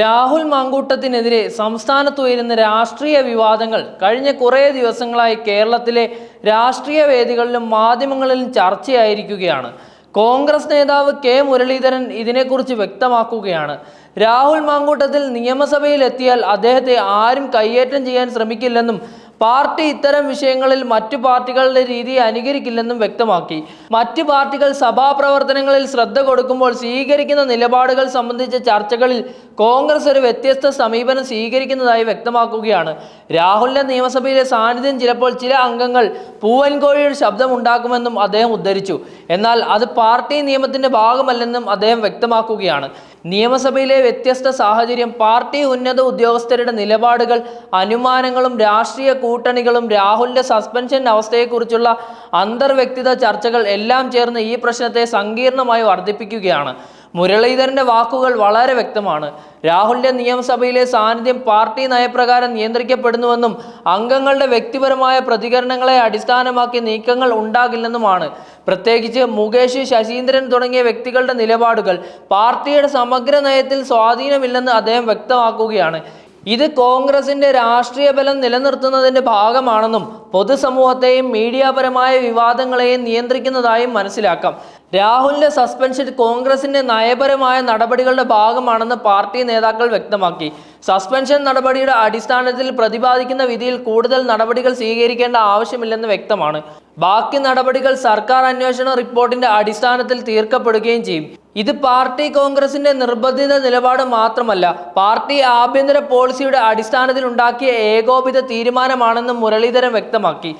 രാഹുൽ മാങ്കൂട്ടത്തിനെതിരെ സംസ്ഥാനത്ത് ഉയരുന്ന രാഷ്ട്രീയ വിവാദങ്ങൾ കഴിഞ്ഞ കുറേ ദിവസങ്ങളായി കേരളത്തിലെ രാഷ്ട്രീയ വേദികളിലും മാധ്യമങ്ങളിലും ചർച്ചയായിരിക്കുകയാണ്. കോൺഗ്രസ് നേതാവ് കെ മുരളീധരൻ ഇതിനെക്കുറിച്ച് വ്യക്തമാക്കുകയാണ്. രാഹുൽ മാങ്കൂട്ടത്തിൽ നിയമസഭയിൽ എത്തിയാൽ അദ്ദേഹത്തെ ആരും കയ്യേറ്റം ചെയ്യാൻ ശ്രമിക്കില്ലെന്നും പാർട്ടി ഇത്തരം വിഷയങ്ങളിൽ മറ്റു പാർട്ടികളുടെ രീതി അനുകരിക്കില്ലെന്നും വ്യക്തമാക്കി. മറ്റു പാർട്ടികൾ സഭാപ്രവർത്തനങ്ങളിൽ ശ്രദ്ധ കൊടുക്കുമ്പോൾ സ്വീകരിക്കുന്ന നിലപാടുകൾ സംബന്ധിച്ച ചർച്ചകളിൽ കോൺഗ്രസ് ഒരു വ്യത്യസ്ത സമീപനം സ്വീകരിക്കുന്നതായി വ്യക്തമാക്കുകയാണ്. രാഹുലിന്റെ നിയമസഭയിലെ സാന്നിധ്യം ചിലപ്പോൾ ചില അംഗങ്ങൾ പൂവൻകോഴിയുടെ ശബ്ദമുണ്ടാക്കുമെന്നും അദ്ദേഹം ഉദ്ധരിച്ചു. എന്നാൽ അത് പാർട്ടി നിയമത്തിന്റെ ഭാഗമല്ലെന്നും അദ്ദേഹം വ്യക്തമാക്കുകയാണ്. നിയമസഭയിലെ വ്യത്യസ്ത സാഹചര്യം പാർട്ടി ഉന്നത ഉദ്യോഗസ്ഥരുടെ നിലപാടുകൾ അനുമാനങ്ങളും രാഷ്ട്രീയ കൂട്ടണികളും രാഹുലിന്റെ സസ്പെൻഷൻ അവസ്ഥയെക്കുറിച്ചുള്ള അന്തർവ്യക്തിത ചർച്ചകൾ എല്ലാം ചേർന്ന് ഈ പ്രശ്നത്തെ സങ്കീർണമായി വർദ്ധിപ്പിക്കുകയാണ്. മുരളീധരന്റെ വാക്കുകൾ വളരെ വ്യക്തമാണ്. രാഹുലിന്റെ നിയമസഭയിലെ സാന്നിധ്യം പാർട്ടി നയപ്രകാരം നിയന്ത്രിക്കപ്പെടുന്നുവെന്നും അംഗങ്ങളുടെ വ്യക്തിപരമായ പ്രതികരണങ്ങളെ അടിസ്ഥാനമാക്കി നീക്കങ്ങൾ ഉണ്ടാകില്ലെന്നുമാണ്. പ്രത്യേകിച്ച് മുകേഷ് ശശീന്ദ്രൻ തുടങ്ങിയ വ്യക്തികളുടെ നിലപാടുകൾ പാർട്ടിയുടെ സമഗ്ര നയത്തിൽ സ്വാധീനമില്ലെന്ന് അദ്ദേഹം വ്യക്തമാക്കുകയാണ്. ഇത് കോൺഗ്രസിന്റെ രാഷ്ട്രീയ ബലം നിലനിർത്തുന്നതിന്റെ ഭാഗമാണെന്നും പൊതുസമൂഹത്തെയും മീഡിയാപരമായ വിവാദങ്ങളെയും നിയന്ത്രിക്കുന്നതായും മനസ്സിലാക്കാം. രാഹുലിന്റെ സസ്പെൻഷൻ കോൺഗ്രസിന്റെ നയപരമായ നടപടികളുടെ ഭാഗമാണെന്ന് പാർട്ടി നേതാക്കൾ വ്യക്തമാക്കി. സസ്പെൻഷൻ നടപടിയുടെ അടിസ്ഥാനത്തിൽ പ്രതിപാദിക്കുന്ന വിധിയിൽ കൂടുതൽ നടപടികൾ സ്വീകരിക്കേണ്ട ആവശ്യമില്ലെന്ന് വ്യക്തമാണ്. ബാക്കി നടപടികൾ സർക്കാർ അന്വേഷണ റിപ്പോർട്ടിന്റെ അടിസ്ഥാനത്തിൽ തീർക്കപ്പെടുകയും ചെയ്യും. ഇത് പാർട്ടി കോൺഗ്രസിന്റെ നിർബന്ധിത നിലപാട് മാത്രമല്ല പാർട്ടി ആഭ്യന്തര പോളിസിയുടെ അടിസ്ഥാനത്തിൽ ഉണ്ടാക്കിയ ഏകോപിത തീരുമാനമാണെന്നും മുരളീധരൻ വ്യക്തമാക്കി.